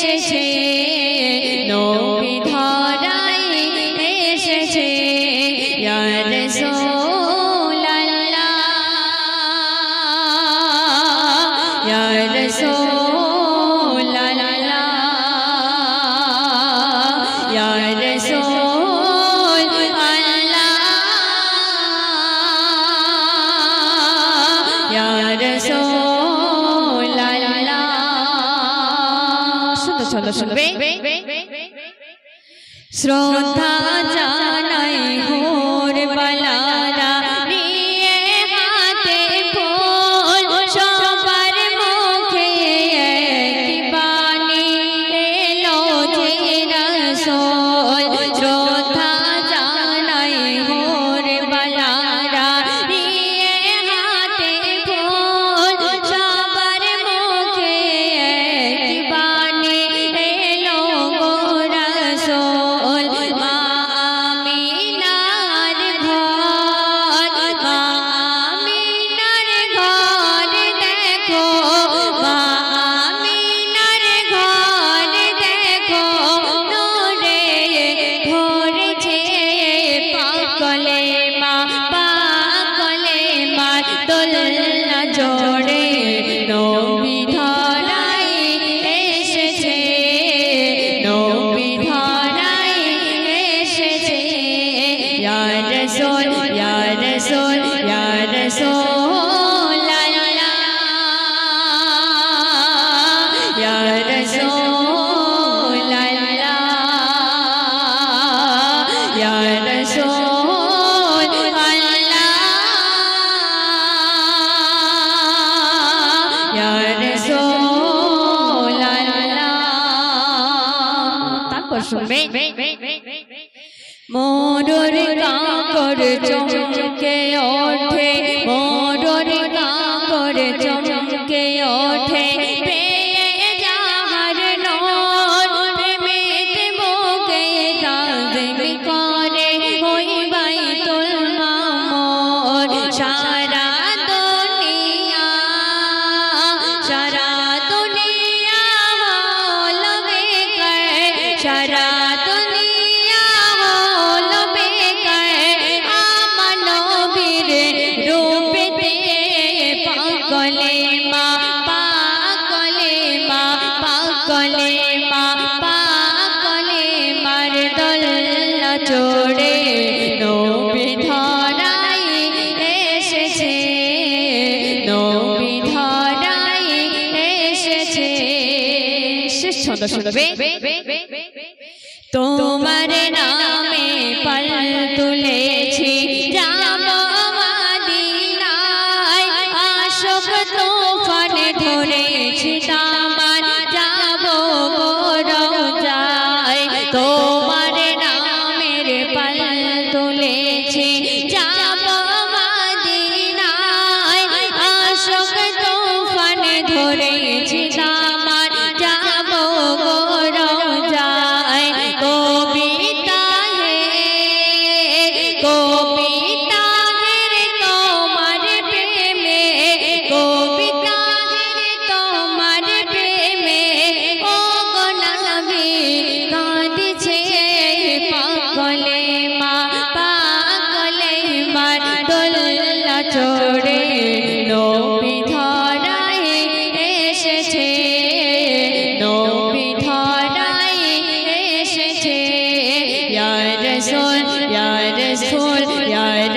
এসেছে নবী ধরাই এসেছে সোল্লা সোল চলো শুনবে শ্রদ্ধা তারপর শুনবে। মোর কাকর চমক সদা শুনবে তোমার নাম চড়ে নবী ধরায় এসেছে নবী ধরায় এসেছে। ইয়ার সোল ইয়ার সোল ইয়ার